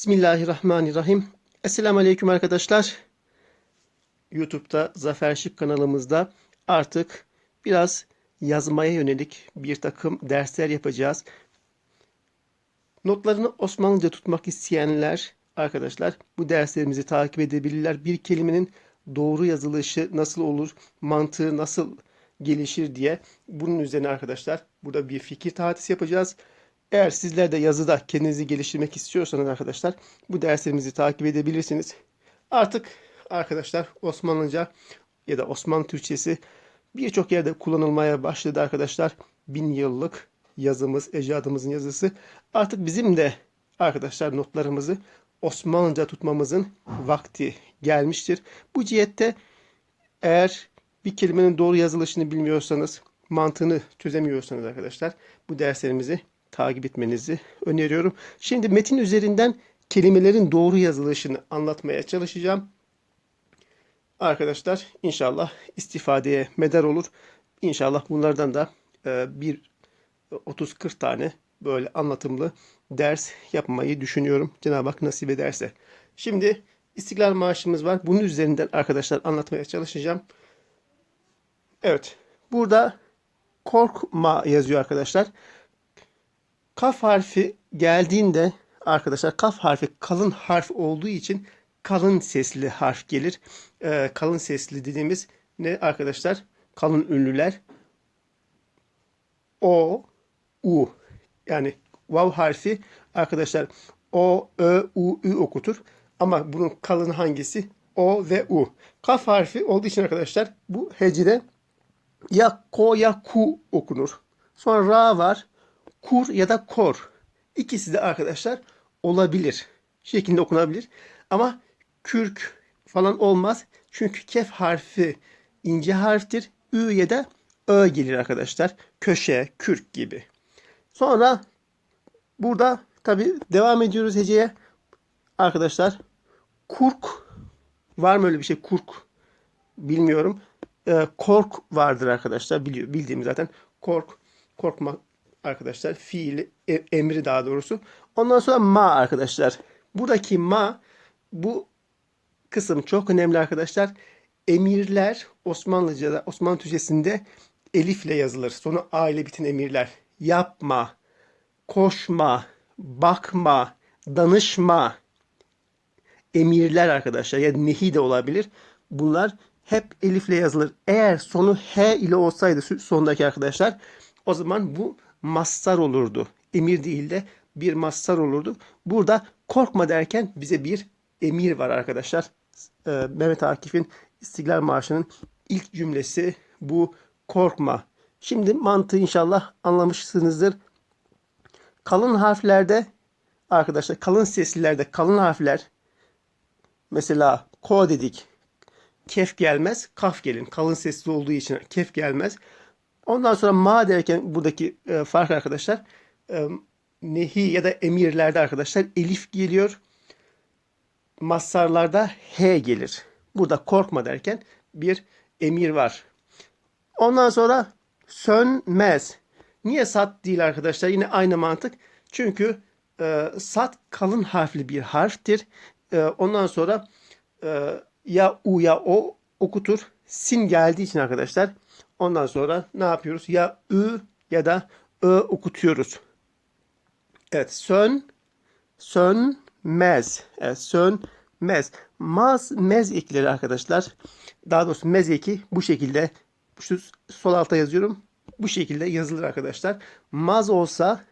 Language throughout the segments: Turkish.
Bismillahirrahmanirrahim. Esselamu Aleyküm arkadaşlar. YouTube'da Zafer Şık kanalımızda artık biraz yazmaya yönelik bir takım dersler yapacağız. Notlarını Osmanlıca tutmak isteyenler arkadaşlar bu derslerimizi takip edebilirler. Bir kelimenin doğru yazılışı nasıl olur, mantığı nasıl gelişir diye bunun üzerine arkadaşlar burada bir fikir tahtisi yapacağız. Eğer sizler de yazıda kendinizi geliştirmek istiyorsanız arkadaşlar bu derslerimizi takip edebilirsiniz. Artık arkadaşlar Osmanlıca ya da Osmanlı Türkçesi birçok yerde kullanılmaya başladı arkadaşlar. Bin yıllık yazımız, ecdadımızın yazısı. Artık bizim de arkadaşlar notlarımızı Osmanlıca tutmamızın vakti gelmiştir. Bu cihette eğer bir kelimenin doğru yazılışını bilmiyorsanız, mantığını çözemiyorsanız arkadaşlar bu derslerimizi takip etmenizi öneriyorum. Şimdi metin üzerinden kelimelerin doğru yazılışını anlatmaya çalışacağım. Arkadaşlar inşallah istifadeye medar olur. İnşallah bunlardan da e, bir 30-40 tane böyle anlatımlı ders yapmayı düşünüyorum. Cenab-ı Hak nasip ederse. Şimdi İstiklal Marşımız var. Bunun üzerinden arkadaşlar anlatmaya çalışacağım. Evet. Burada korkma yazıyor arkadaşlar. Kaf harfi geldiğinde arkadaşlar kaf harfi kalın harf olduğu için kalın sesli harf gelir. Ee, kalın sesli dediğimiz ne arkadaşlar? Kalın ünlüler. O, U. Yani vav harfi arkadaşlar O, Ö, U, Ü okutur. Ama bunun kalın hangisi? O ve U. Kaf harfi olduğu için arkadaşlar bu hecide ya ko ya ku okunur. Sonra ra var. Kur ya da kor. İkisi de arkadaşlar olabilir. Şeklinde okunabilir. Ama kürk falan olmaz. Çünkü kef harfi ince harftir. Ü ya da ö gelir arkadaşlar. Köşe, kürk gibi. Sonra burada tabi devam ediyoruz heceye. Arkadaşlar kurk var mı öyle bir şey kurk bilmiyorum. Ee, kork vardır arkadaşlar. Biliyor, bildiğim zaten kork korkma arkadaşlar fiili e, emri daha doğrusu. Ondan sonra ma arkadaşlar. Buradaki ma bu kısım çok önemli arkadaşlar. Emirler Osmanlıca'da Osmanlı Türkçesinde elifle yazılır. Sonu a ile biten emirler. Yapma, koşma, bakma, danışma emirler arkadaşlar ya nehi de olabilir. Bunlar hep elifle yazılır. Eğer sonu h ile olsaydı sondaki arkadaşlar o zaman bu mastar olurdu. Emir değil de bir mastar olurdu. Burada korkma derken bize bir emir var arkadaşlar. Ee, Mehmet Akif'in İstiklal Marşı'nın ilk cümlesi bu korkma. Şimdi mantığı inşallah anlamışsınızdır. Kalın harflerde arkadaşlar kalın seslilerde kalın harfler mesela ko dedik. Kef gelmez, kaf gelin. Kalın sesli olduğu için kef gelmez. Ondan sonra ma derken buradaki e, fark arkadaşlar e, nehi ya da emirlerde arkadaşlar elif geliyor. Masarlarda h gelir. Burada korkma derken bir emir var. Ondan sonra sönmez. Niye sat değil arkadaşlar? Yine aynı mantık. Çünkü e, sat kalın harfli bir harftir. E, ondan sonra e, ya u ya o okutur. Sin geldiği için arkadaşlar ondan sonra ne yapıyoruz? Ya ü ya da ö okutuyoruz. Evet sön sönmez. Evet sönmez. Maz mez ekleri arkadaşlar. Daha doğrusu mez eki bu şekilde şu sol alta yazıyorum. Bu şekilde yazılır arkadaşlar. Maz olsa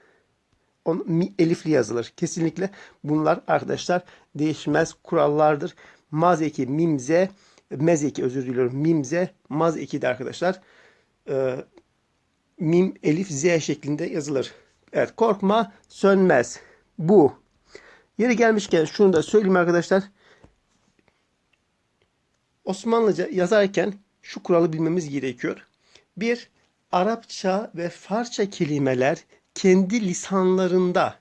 on, elifli yazılır. Kesinlikle bunlar arkadaşlar değişmez kurallardır. Maz eki mimze mez eki özür diliyorum. Mimze maz eki de arkadaşlar. Ee, mim elif z şeklinde yazılır. Evet korkma sönmez. Bu. Yeri gelmişken şunu da söyleyeyim arkadaşlar. Osmanlıca yazarken şu kuralı bilmemiz gerekiyor. Bir, Arapça ve Farsça kelimeler kendi lisanlarında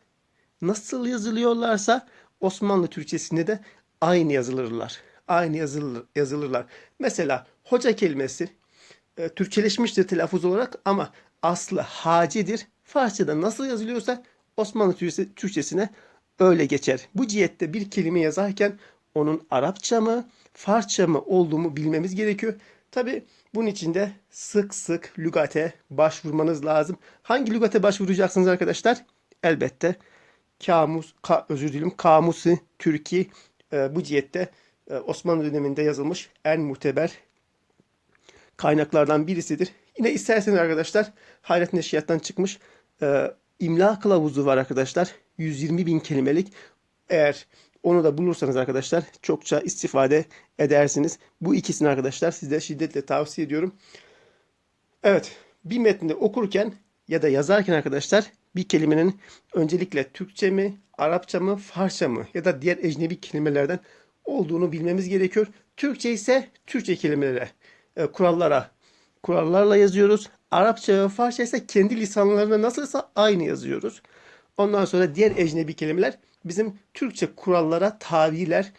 nasıl yazılıyorlarsa Osmanlı Türkçesinde de aynı yazılırlar. Aynı yazılır, yazılırlar. Mesela hoca kelimesi e, Türkçeleşmiştir telaffuz olarak ama aslı hacidir. Farsçada nasıl yazılıyorsa Osmanlı Türkçesine öyle geçer. Bu cihette bir kelime yazarken onun Arapça mı, Farsça mı olduğunu bilmemiz gerekiyor. Tabi bunun için de sık sık lügate başvurmanız lazım. Hangi lügate başvuracaksınız arkadaşlar? Elbette kamus, ka, özür dilerim, kamusu Türkiye e, bu cihette Osmanlı döneminde yazılmış en muteber kaynaklardan birisidir. Yine isterseniz arkadaşlar Hayret Neşriyat'tan çıkmış e, imla kılavuzu var arkadaşlar. 120 bin kelimelik. Eğer onu da bulursanız arkadaşlar çokça istifade edersiniz. Bu ikisini arkadaşlar size şiddetle tavsiye ediyorum. Evet bir metni okurken ya da yazarken arkadaşlar bir kelimenin öncelikle Türkçe mi, Arapça mı, Farsça mı ya da diğer ecnebi kelimelerden olduğunu bilmemiz gerekiyor. Türkçe ise Türkçe kelimelere, e, kurallara, kurallarla yazıyoruz. Arapça ve Farsça ise kendi lisanlarında nasılsa aynı yazıyoruz. Ondan sonra diğer ecnebi kelimeler bizim Türkçe kurallara tabiler.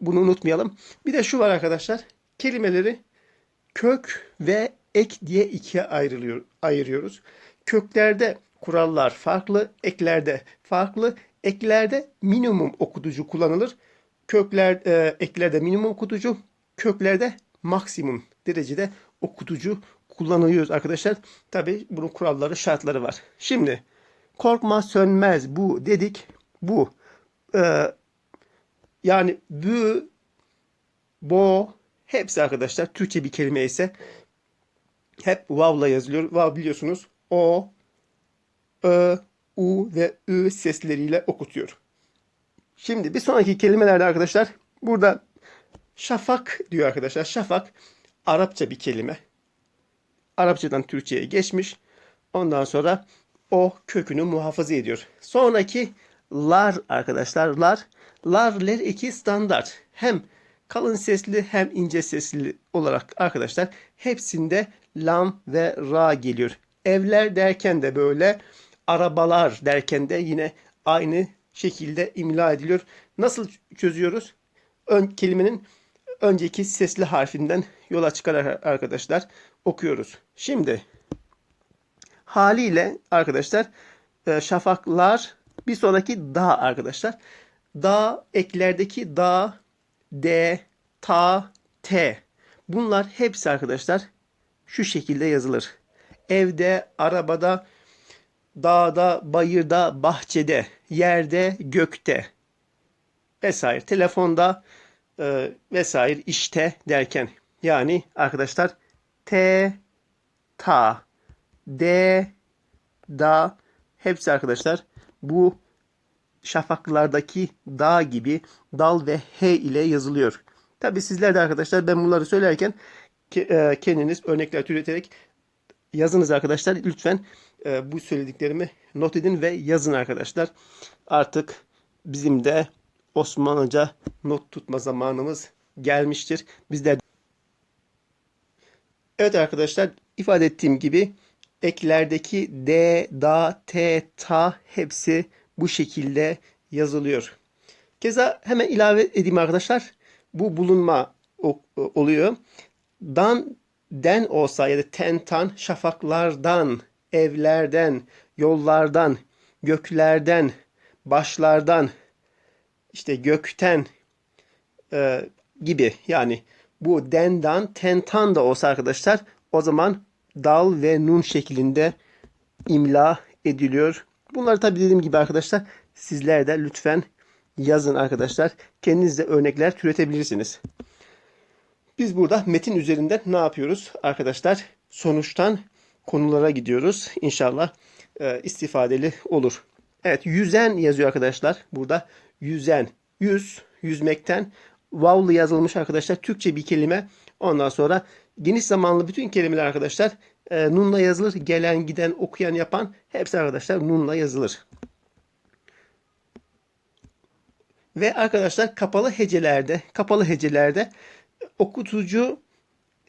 Bunu unutmayalım. Bir de şu var arkadaşlar. Kelimeleri kök ve ek diye ikiye ayrılıyor, ayırıyoruz. Köklerde kurallar farklı, eklerde farklı. Eklerde minimum okutucu kullanılır. Kökler, e, eklerde minimum okutucu, köklerde maksimum derecede okutucu kullanıyoruz arkadaşlar. Tabi bunun kuralları, şartları var. Şimdi korkma sönmez bu dedik. Bu e, yani bu bo hepsi arkadaşlar Türkçe bir kelime ise hep vav'la yazılıyor. Vav biliyorsunuz o, ö, u ve ü sesleriyle okutuyor. Şimdi bir sonraki kelimelerde arkadaşlar burada şafak diyor arkadaşlar. Şafak Arapça bir kelime. Arapçadan Türkçe'ye geçmiş. Ondan sonra o kökünü muhafaza ediyor. Sonraki lar arkadaşlar lar. Lar ler iki standart. Hem kalın sesli hem ince sesli olarak arkadaşlar hepsinde lam ve ra geliyor. Evler derken de böyle arabalar derken de yine aynı şekilde imla ediliyor. Nasıl çözüyoruz? Ön kelimenin önceki sesli harfinden yola çıkarak arkadaşlar okuyoruz. Şimdi haliyle arkadaşlar e, şafaklar bir sonraki da arkadaşlar. Da eklerdeki da, d, ta, t. Bunlar hepsi arkadaşlar şu şekilde yazılır. Evde, arabada, dağda, bayırda, bahçede, yerde, gökte vesaire. Telefonda e, vesaire işte derken yani arkadaşlar T, ta, D, da hepsi arkadaşlar bu şafaklardaki da gibi dal ve h ile yazılıyor. Tabi sizler de arkadaşlar ben bunları söylerken e, kendiniz örnekler türeterek yazınız arkadaşlar. Lütfen e, bu söylediklerimi not edin ve yazın arkadaşlar. Artık bizim de Osmanlıca not tutma zamanımız gelmiştir. Bizler Evet arkadaşlar ifade ettiğim gibi eklerdeki D, da, t, ta hepsi bu şekilde yazılıyor. Keza hemen ilave edeyim arkadaşlar. Bu bulunma oluyor. Dan, den olsa ya da ten tan şafaklardan, evlerden, yollardan, göklerden, başlardan, işte gökten e, gibi yani bu dendan tentan da olsa arkadaşlar o zaman dal ve nun şeklinde imla ediliyor. Bunları tabi dediğim gibi arkadaşlar sizler de lütfen yazın arkadaşlar. Kendiniz de örnekler türetebilirsiniz. Biz burada metin üzerinden ne yapıyoruz arkadaşlar? Sonuçtan konulara gidiyoruz. İnşallah e, istifadeli olur. Evet yüzen yazıyor arkadaşlar. Burada yüzen. Yüz, yüzmekten vav'lı yazılmış arkadaşlar. Türkçe bir kelime. Ondan sonra geniş zamanlı bütün kelimeler arkadaşlar e, nunla yazılır. Gelen, giden, okuyan, yapan hepsi arkadaşlar nunla yazılır. Ve arkadaşlar kapalı hecelerde, kapalı hecelerde okutucu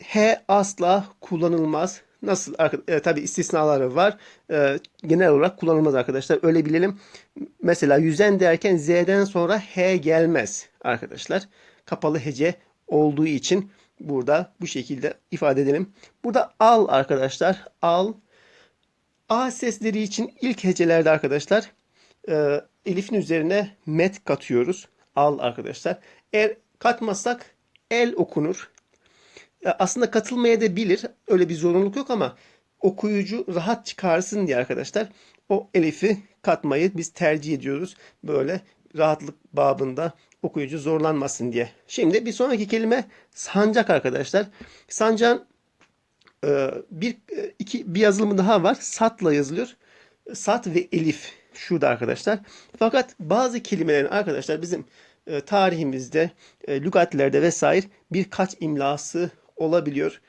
H asla kullanılmaz. Nasıl? E, tabi istisnaları var. E, genel olarak kullanılmaz arkadaşlar. Öyle bilelim. Mesela yüzen derken Z'den sonra H gelmez arkadaşlar. Kapalı hece olduğu için burada bu şekilde ifade edelim. Burada al arkadaşlar. Al. A sesleri için ilk hecelerde arkadaşlar e, elifin üzerine met katıyoruz. Al arkadaşlar. Eğer katmazsak el okunur. Aslında katılmaya da bilir. Öyle bir zorunluluk yok ama okuyucu rahat çıkarsın diye arkadaşlar o elifi katmayı biz tercih ediyoruz. Böyle rahatlık babında okuyucu zorlanmasın diye. Şimdi bir sonraki kelime sancak arkadaşlar. Sancağın e, bir e, iki bir yazılımı daha var. Satla yazılıyor. Sat ve elif şurada arkadaşlar. Fakat bazı kelimelerin arkadaşlar bizim e, tarihimizde, lügatlerde vesaire birkaç imlası olabiliyor.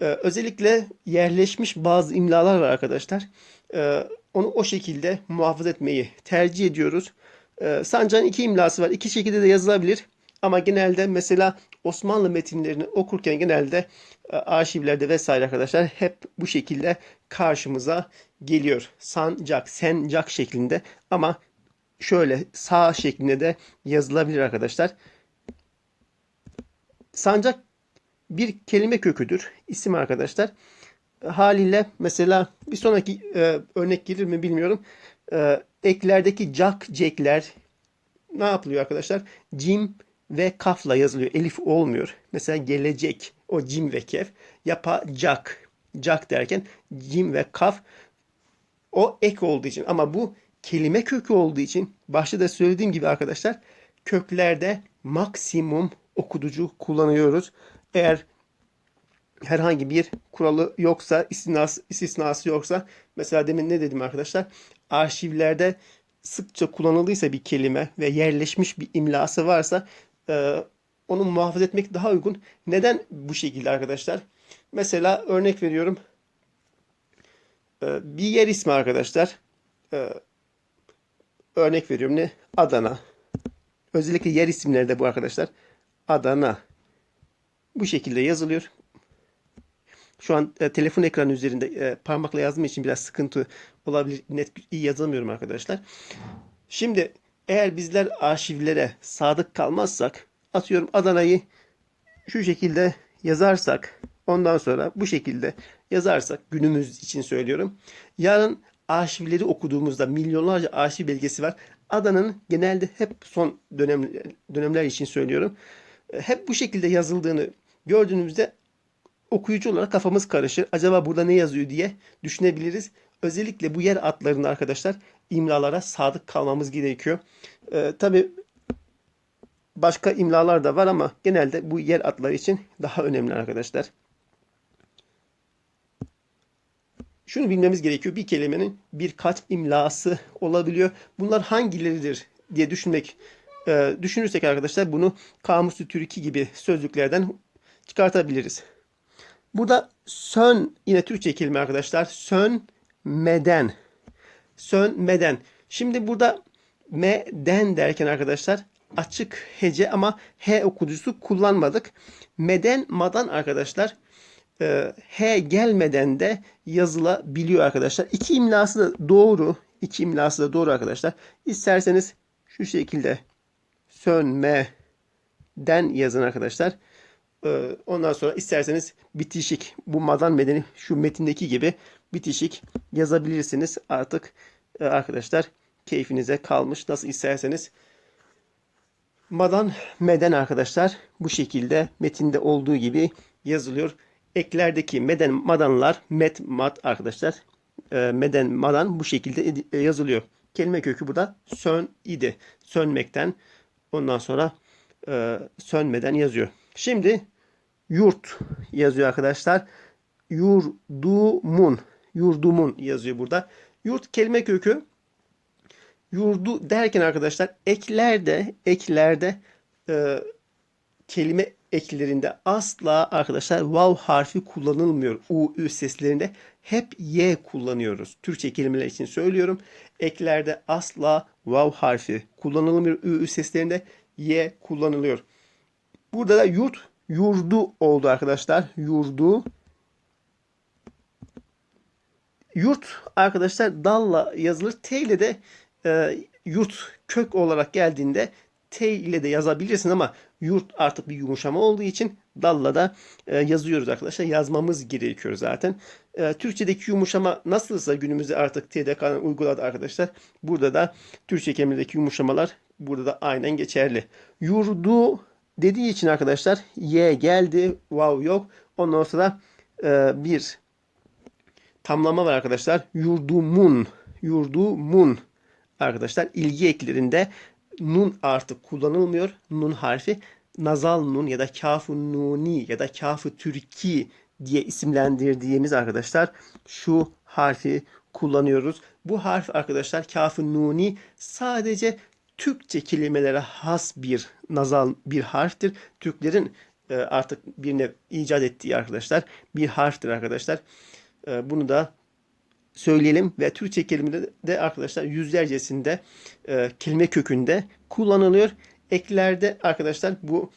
E, özellikle yerleşmiş bazı imlalar var arkadaşlar. E, onu o şekilde muhafaza etmeyi tercih ediyoruz. E, Sancak'ın iki imlası var. İki şekilde de yazılabilir. Ama genelde mesela Osmanlı metinlerini okurken genelde e, arşivlerde vesaire arkadaşlar hep bu şekilde karşımıza geliyor. Sancak, sencak şeklinde ama şöyle sağ şeklinde de yazılabilir arkadaşlar. Sancak bir kelime köküdür. İsim arkadaşlar. Haliyle mesela bir sonraki e, örnek gelir mi bilmiyorum. E, eklerdeki cak, cekler ne yapılıyor arkadaşlar? Cim ve kafla yazılıyor. Elif olmuyor. Mesela gelecek o cim ve kef. Yapacak. Cak derken cim ve kaf o ek olduğu için ama bu kelime kökü olduğu için başta da söylediğim gibi arkadaşlar köklerde maksimum okuducu kullanıyoruz. Eğer herhangi bir kuralı yoksa, istisnası, istisnası yoksa mesela demin ne dedim arkadaşlar? Arşivlerde sıkça kullanıldıysa bir kelime ve yerleşmiş bir imlası varsa e, onu muhafaza etmek daha uygun. Neden bu şekilde arkadaşlar? Mesela örnek veriyorum. E, bir yer ismi arkadaşlar. E, örnek veriyorum ne? Adana. Özellikle yer isimleri de bu arkadaşlar. Adana. Bu şekilde yazılıyor. Şu an e, telefon ekranı üzerinde e, parmakla yazdığım için biraz sıkıntı olabilir. Net iyi yazamıyorum arkadaşlar. Şimdi eğer bizler arşivlere sadık kalmazsak atıyorum Adana'yı şu şekilde yazarsak ondan sonra bu şekilde yazarsak günümüz için söylüyorum. Yarın arşivleri okuduğumuzda milyonlarca arşiv belgesi var. Adana'nın genelde hep son dönem, dönemler için söylüyorum. e, Hep bu şekilde yazıldığını gördüğümüzde okuyucu olarak kafamız karışır. Acaba burada ne yazıyor diye düşünebiliriz. Özellikle bu yer adlarında arkadaşlar imlalara sadık kalmamız gerekiyor. Ee, Tabi başka imlalar da var ama genelde bu yer adları için daha önemli arkadaşlar. Şunu bilmemiz gerekiyor. Bir kelimenin birkaç imlası olabiliyor. Bunlar hangileridir diye düşünmek e, düşünürsek arkadaşlar bunu Kamus-u Türki gibi sözlüklerden çıkartabiliriz. Burada sön yine Türkçe kelime arkadaşlar. Sönmeden. Sönmeden. Şimdi burada meden derken arkadaşlar açık hece ama h okuyucusu kullanmadık. Meden madan arkadaşlar e, h gelmeden de yazılabiliyor arkadaşlar. İki imlası da doğru. İki imlası da doğru arkadaşlar. İsterseniz şu şekilde sönmeden yazın arkadaşlar. Ee, Ondan sonra isterseniz bitişik bu madan medeni şu metindeki gibi bitişik yazabilirsiniz. Artık e, arkadaşlar keyfinize kalmış. Nasıl isterseniz. Madan meden arkadaşlar bu şekilde metinde olduğu gibi yazılıyor. Eklerdeki meden madanlar met mat arkadaşlar. E, meden madan bu şekilde e, yazılıyor. Kelime kökü burada sön idi. Sönmekten ondan sonra sönmeden yazıyor. Şimdi yurt yazıyor arkadaşlar. Yurdumun. Yurdumun yazıyor burada. Yurt kelime kökü yurdu derken arkadaşlar eklerde eklerde e, kelime eklerinde asla arkadaşlar vav harfi kullanılmıyor. U, ü seslerinde hep y kullanıyoruz. Türkçe kelimeler için söylüyorum. Eklerde asla vav harfi kullanılmıyor. Ü, ü seslerinde y kullanılıyor. Burada da yurt yurdu oldu arkadaşlar. Yurdu. Yurt arkadaşlar dalla yazılır. T ile de e, yurt kök olarak geldiğinde T ile de yazabilirsin ama yurt artık bir yumuşama olduğu için dalla da e, yazıyoruz arkadaşlar. Yazmamız gerekiyor zaten. e, Türkçedeki yumuşama nasılsa günümüzde artık TDK'nın uyguladı arkadaşlar. Burada da Türkçe kelimelerindeki yumuşamalar burada da aynen geçerli. Yurdu dediği için arkadaşlar Y geldi. Wow yok. Ondan sonra e, bir tamlama var arkadaşlar. Yurdumun. Yurdumun. Arkadaşlar ilgi eklerinde nun artık kullanılmıyor. Nun harfi nazal nun ya da kafı nuni ya da kafı türki diye isimlendirdiğimiz arkadaşlar şu harfi kullanıyoruz. Bu harf arkadaşlar kafı nuni sadece Türkçe kelimelere has bir nazal bir harftir. Türklerin e, artık birine icat ettiği arkadaşlar bir harftir arkadaşlar. E, bunu da söyleyelim ve Türkçe kelimeleri de arkadaşlar yüzlercesinde e, kelime kökünde kullanılıyor. Eklerde arkadaşlar bu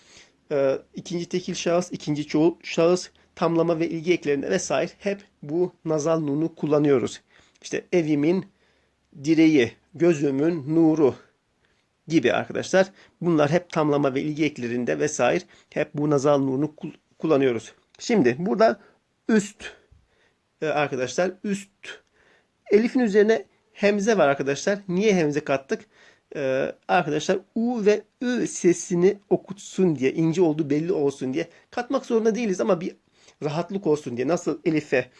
ikinci tekil şahıs, ikinci çoğul şahıs, tamlama ve ilgi eklerinde vesaire hep bu nazal nunu kullanıyoruz. İşte evimin direği, gözümün nuru gibi arkadaşlar. Bunlar hep tamlama ve ilgi eklerinde vesaire hep bu nazal nunu kullanıyoruz. Şimdi burada üst e, arkadaşlar üst elifin üzerine hemze var arkadaşlar. Niye hemze kattık? Ee, arkadaşlar U ve Ü sesini okutsun diye, ince olduğu belli olsun diye katmak zorunda değiliz ama bir rahatlık olsun diye. Nasıl Elif'e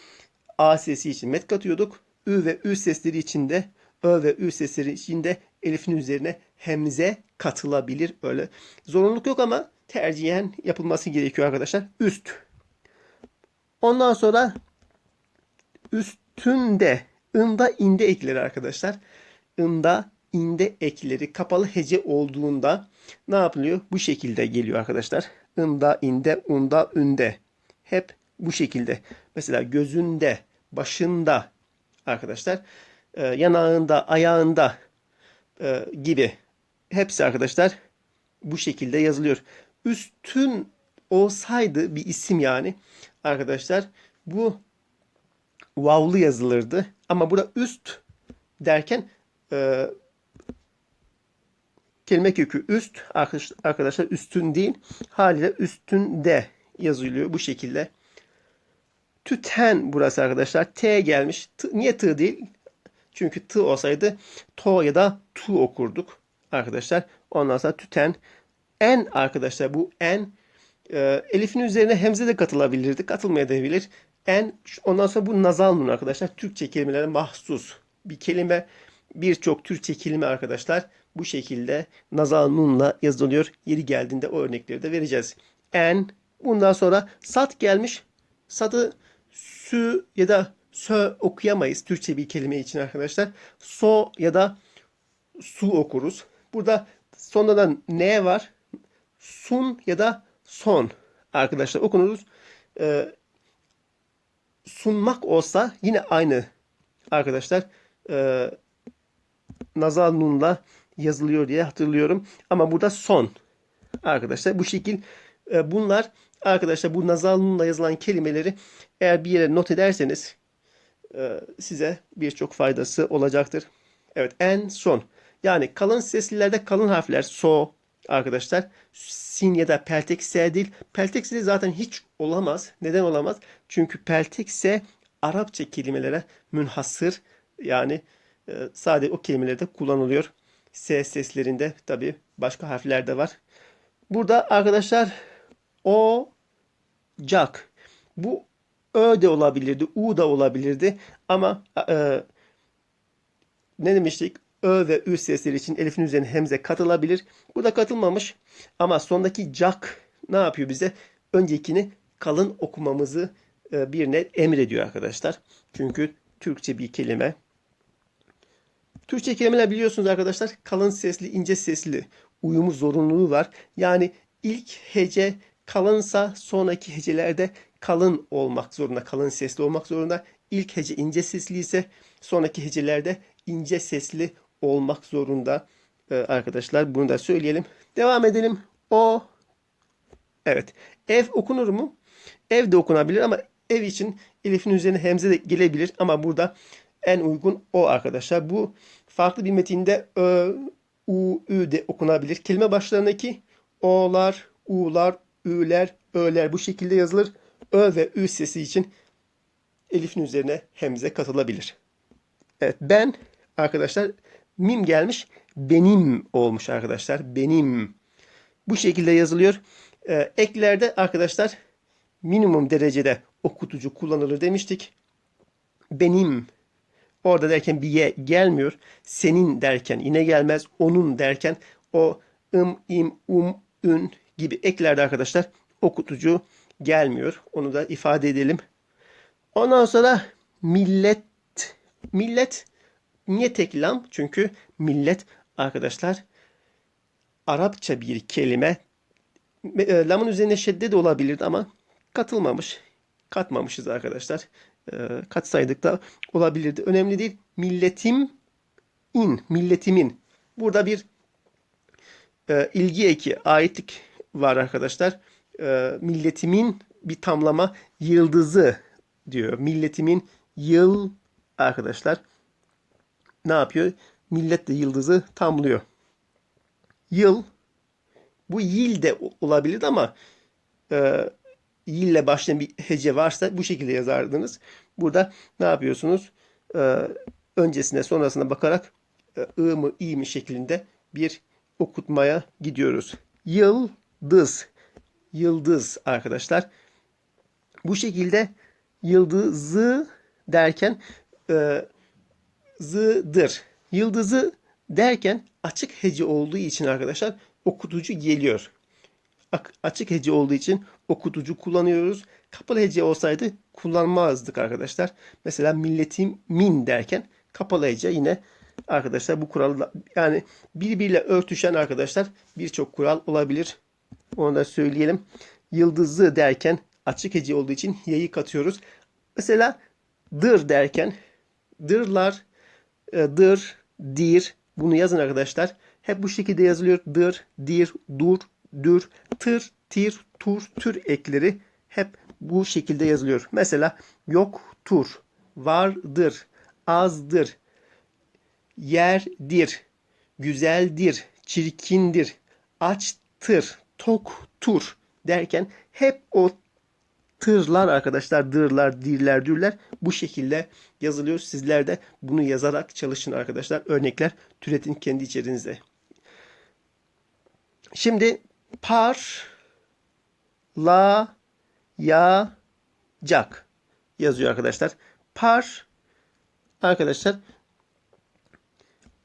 A sesi için met katıyorduk. Ü ve Ü sesleri için de Ö ve Ü sesleri için de Elif'in üzerine hemze katılabilir. Öyle zorunluluk yok ama tercihen yapılması gerekiyor arkadaşlar. Üst. Ondan sonra üstünde ında inde ekleri arkadaşlar. ında inde ekleri kapalı hece olduğunda ne yapılıyor? Bu şekilde geliyor arkadaşlar. ında inde, unda, ünde. Hep bu şekilde. Mesela gözünde, başında arkadaşlar. E, yanağında, ayağında e, gibi. Hepsi arkadaşlar bu şekilde yazılıyor. Üstün olsaydı bir isim yani arkadaşlar bu vavlı yazılırdı. Ama burada üst derken e, kelime kökü üst arkadaşlar üstün değil haliyle üstünde yazılıyor bu şekilde. Tüten burası arkadaşlar. T gelmiş. T, niye T değil? Çünkü T olsaydı to ya da tu okurduk arkadaşlar. Ondan sonra tüten. En arkadaşlar bu en e, elifin üzerine hemze de katılabilirdi. Katılmayabilir. En ondan sonra bu nazal nun arkadaşlar. Türkçe kelimelere mahsus bir kelime. Birçok Türkçe kelime arkadaşlar bu şekilde nazal nunla yazılıyor. Yeri geldiğinde o örnekleri de vereceğiz. En bundan sonra sat gelmiş. Satı sü ya da sö okuyamayız Türkçe bir kelime için arkadaşlar. So ya da su okuruz. Burada sonradan ne var? Sun ya da son arkadaşlar okunuruz. Ee, sunmak olsa yine aynı arkadaşlar e, nazal nunla yazılıyor diye hatırlıyorum. Ama burada son arkadaşlar bu şekil e, bunlar arkadaşlar bu nazal nunla yazılan kelimeleri eğer bir yere not ederseniz size birçok faydası olacaktır. Evet en son yani kalın seslilerde kalın harfler so arkadaşlar sin ya da peltek s değil. Peltek s zaten hiç olamaz. Neden olamaz? Çünkü peltek s Arapça kelimelere münhasır yani e, sadece o kelimelerde kullanılıyor. S seslerinde tabi başka harfler de var. Burada arkadaşlar o cak. Bu ö de olabilirdi, u da olabilirdi ama e, ne demiştik? Ö ve ü sesleri için elifin üzerine hemze katılabilir. Burada katılmamış ama sondaki cak ne yapıyor bize? Öncekini kalın okumamızı e, birine emrediyor arkadaşlar. Çünkü Türkçe bir kelime. Türkçe kelimeler biliyorsunuz arkadaşlar kalın sesli, ince sesli uyumu zorunluluğu var. Yani ilk hece kalınsa sonraki hecelerde kalın olmak zorunda, kalın sesli olmak zorunda. İlk hece ince sesli ise sonraki hecelerde ince sesli olmak zorunda ee, arkadaşlar. Bunu da söyleyelim. Devam edelim. O Evet. Ev okunur mu? Ev de okunabilir ama ev için elifin üzerine hemze de gelebilir ama burada en uygun o arkadaşlar. Bu farklı bir metinde ö, u, ü de okunabilir. Kelime başlarındaki o'lar, u'lar, ü'ler, ö'ler bu şekilde yazılır. Ö ve ü sesi için elifin üzerine hemze katılabilir. Evet ben arkadaşlar mim gelmiş benim olmuş arkadaşlar. Benim. Bu şekilde yazılıyor. Ee, eklerde arkadaşlar minimum derecede okutucu kullanılır demiştik. Benim orada derken bir ye gelmiyor. Senin derken yine gelmez. Onun derken o ım, im, um, ün gibi eklerde arkadaşlar okutucu gelmiyor. Onu da ifade edelim. Ondan sonra millet millet niye tek lam? Çünkü millet arkadaşlar Arapça bir kelime. E, Lamın üzerine şedde de olabilirdi ama katılmamış. Katmamışız arkadaşlar. E, katsaydık da olabilirdi. Önemli değil. Milletim in, milletimin. Burada bir e, ilgi eki, aitlik var arkadaşlar. E, milletimin bir tamlama yıldızı diyor. Milletimin yıl arkadaşlar ne yapıyor? Millet de yıldızı tamlıyor. Yıl bu yıl de olabilirdi ama e, yille başlayan bir hece varsa bu şekilde yazardınız. Burada ne yapıyorsunuz? E, öncesine sonrasına bakarak e, ı mı i mi şeklinde bir okutmaya gidiyoruz. Yıldız. Yıldız arkadaşlar. Bu şekilde yıldızı derken e, zıdır. Yıldızı derken açık hece olduğu için arkadaşlar okutucu geliyor. Açık hece olduğu için okutucu kullanıyoruz. Kapalı hece olsaydı kullanmazdık arkadaşlar. Mesela milletim min derken kapalı hece yine arkadaşlar bu kural yani birbiriyle örtüşen arkadaşlar birçok kural olabilir. Onu da söyleyelim. Yıldızı derken açık hece olduğu için y'yi katıyoruz. Mesela dır derken dırlar, e, dır, dir bunu yazın arkadaşlar. Hep bu şekilde yazılıyor. Dır, dir, dur, dür, tır, tir, tur, tür ekleri hep bu şekilde yazılıyor. Mesela yoktur, vardır, azdır, yerdir, güzeldir, çirkindir, açtır, toktur derken hep o tırlar arkadaşlar dırlar, dirler, dürler bu şekilde yazılıyor. Sizler de bunu yazarak çalışın arkadaşlar. Örnekler türetin kendi içerinizde. Şimdi par la ya cak yazıyor arkadaşlar. Par arkadaşlar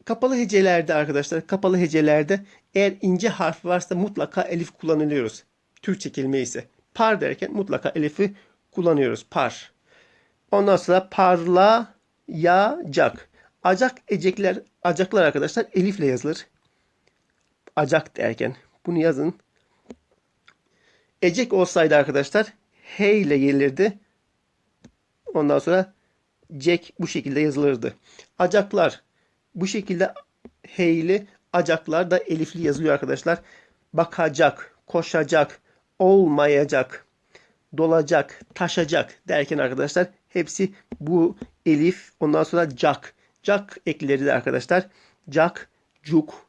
kapalı hecelerde arkadaşlar kapalı hecelerde eğer ince harf varsa mutlaka elif kullanılıyoruz. Türkçe kelime ise par derken mutlaka elifi kullanıyoruz. Par. Ondan sonra parla yacak. Acak ecekler, acaklar arkadaşlar elifle yazılır. Acak derken bunu yazın. Ecek olsaydı arkadaşlar H ile gelirdi. Ondan sonra cek bu şekilde yazılırdı. Acaklar bu şekilde heyli acaklar da elifli yazılıyor arkadaşlar. Bakacak, koşacak, olmayacak, dolacak, taşacak derken arkadaşlar hepsi bu elif ondan sonra cak. Cak ekleri de arkadaşlar cak, cuk,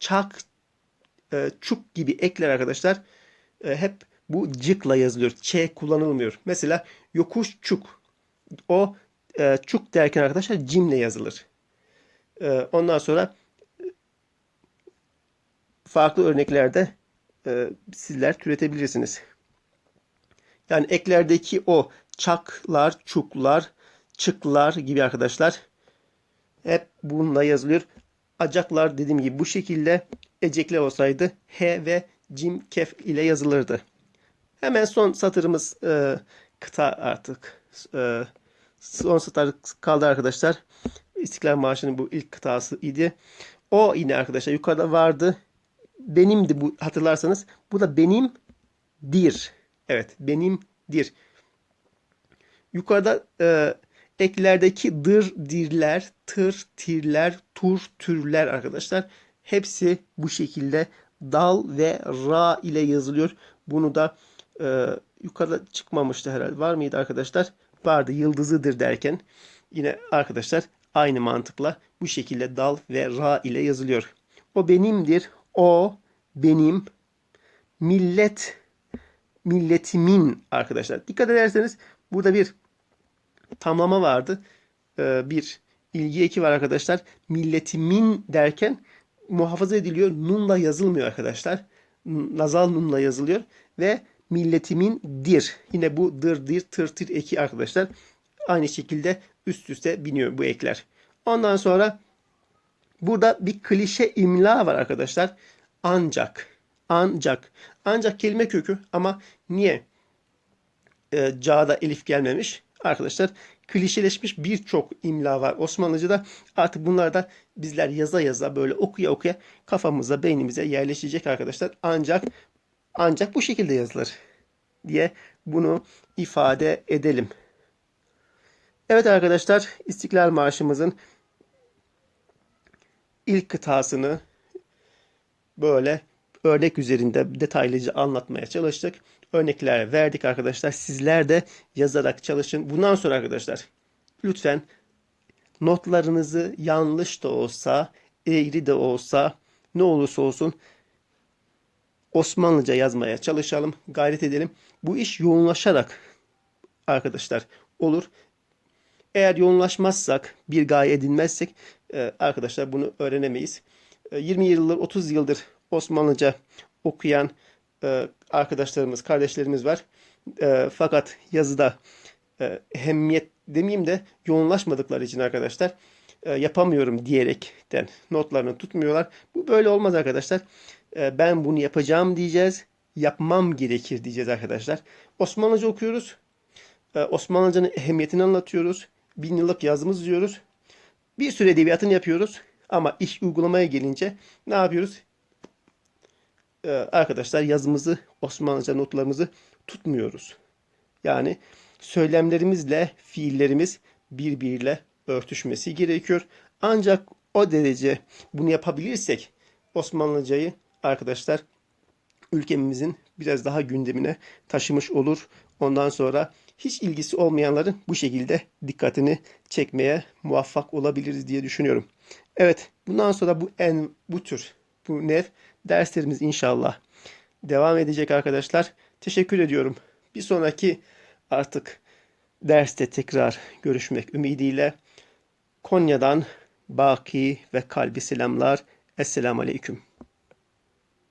çak, e, çuk gibi ekler arkadaşlar e, hep bu cıkla yazılıyor. Ç kullanılmıyor. Mesela yokuş çuk. O e, çuk derken arkadaşlar cimle yazılır. E, ondan sonra farklı örneklerde e, sizler türetebilirsiniz. Yani eklerdeki o çaklar, çuklar, çıklar gibi arkadaşlar hep bununla yazılıyor. Acaklar dediğim gibi bu şekilde ecekler olsaydı H ve cim kef ile yazılırdı. Hemen son satırımız e, kıta artık. E, son satır kaldı arkadaşlar. İstiklal Marşı'nın bu ilk kıtası idi. O yine arkadaşlar yukarıda vardı benimdi bu hatırlarsanız. Bu da benimdir. Evet benimdir. Yukarıda e, eklerdeki dır, dirler, tır, tirler, tur, türler arkadaşlar. Hepsi bu şekilde dal ve ra ile yazılıyor. Bunu da e, yukarıda çıkmamıştı herhalde. Var mıydı arkadaşlar? Vardı yıldızıdır derken. Yine arkadaşlar aynı mantıkla bu şekilde dal ve ra ile yazılıyor. O benimdir, o benim millet milletimin arkadaşlar. Dikkat ederseniz burada bir tamlama vardı. Ee, bir ilgi eki var arkadaşlar. Milletimin derken muhafaza ediliyor. Nunla yazılmıyor arkadaşlar. Nazal nunla yazılıyor ve milletimin dir. Yine bu dır dir tır tır eki arkadaşlar. Aynı şekilde üst üste biniyor bu ekler. Ondan sonra burada bir klişe imla var arkadaşlar. Ancak. Ancak. Ancak kelime kökü ama niye e, ca'da elif gelmemiş? Arkadaşlar klişeleşmiş birçok imla var Osmanlıca'da. Artık bunlar da bizler yaza yaza böyle okuya okuya kafamıza, beynimize yerleşecek arkadaşlar. Ancak ancak bu şekilde yazılır diye bunu ifade edelim. Evet arkadaşlar İstiklal Marşımızın ilk kıtasını böyle örnek üzerinde detaylıca anlatmaya çalıştık. Örnekler verdik arkadaşlar. Sizler de yazarak çalışın. Bundan sonra arkadaşlar lütfen notlarınızı yanlış da olsa, eğri de olsa, ne olursa olsun Osmanlıca yazmaya çalışalım, gayret edelim. Bu iş yoğunlaşarak arkadaşlar olur. Eğer yoğunlaşmazsak, bir gaye edinmezsek arkadaşlar bunu öğrenemeyiz. E, 20 yıldır, 30 yıldır Osmanlıca okuyan e, arkadaşlarımız, kardeşlerimiz var. E, fakat yazıda e, ehemmiyet demeyeyim de yoğunlaşmadıkları için arkadaşlar e, yapamıyorum diyerekten notlarını tutmuyorlar. Bu böyle olmaz arkadaşlar. Ben bunu yapacağım diyeceğiz. Yapmam gerekir diyeceğiz arkadaşlar. Osmanlıca okuyoruz. Osmanlıcanın ehemmiyetini anlatıyoruz. Bin yıllık yazımız diyoruz. Bir süre edebiyatını yapıyoruz. Ama iş uygulamaya gelince ne yapıyoruz? Ee, arkadaşlar yazımızı, Osmanlıca notlarımızı tutmuyoruz. Yani söylemlerimizle fiillerimiz birbiriyle örtüşmesi gerekiyor. Ancak o derece bunu yapabilirsek Osmanlıcayı arkadaşlar ülkemizin biraz daha gündemine taşımış olur. Ondan sonra hiç ilgisi olmayanların bu şekilde dikkatini çekmeye muvaffak olabiliriz diye düşünüyorum. Evet, bundan sonra bu en bu tür bu nev derslerimiz inşallah devam edecek arkadaşlar. Teşekkür ediyorum. Bir sonraki artık derste tekrar görüşmek ümidiyle Konya'dan Baki ve kalbi selamlar. Esselamu Aleyküm.